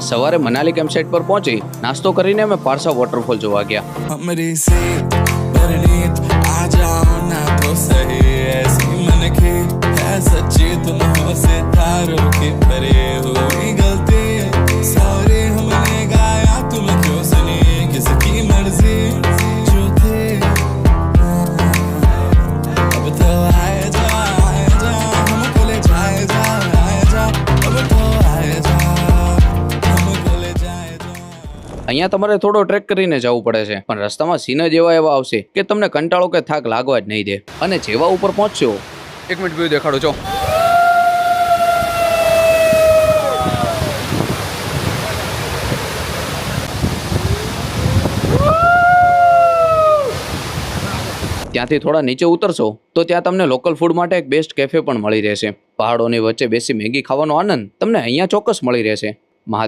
સવારે મનાલી કેમ્પસાઇટ પર પહોંચી નાસ્તો કરીને અમે પારસા વોટરફોલ જોવા ગયા. અહીંયા તમારે થોડો ટ્રેક કરીને જવું પડે છે. પણ રસ્તામાં સીન જ એવા એવા આવશે કે તમને કંટાળો કે થાક લાગવા જ નહીં દે. અને જેવા ઉપર પહોંચશો. એક મિનિટ વ્યૂ દેખાડો છો ત્યાંથી થોડા નીચે ઉતરશો તો ત્યાં તમને લોકલ ફૂડ માટે એક બેસ્ટ કેફે પણ મળી રહેશે. પહાડોની વચ્ચે બેસી મેગી ખાવાનો આનંદ તમને અહીંયા ચોક્કસ મળી રહેશે.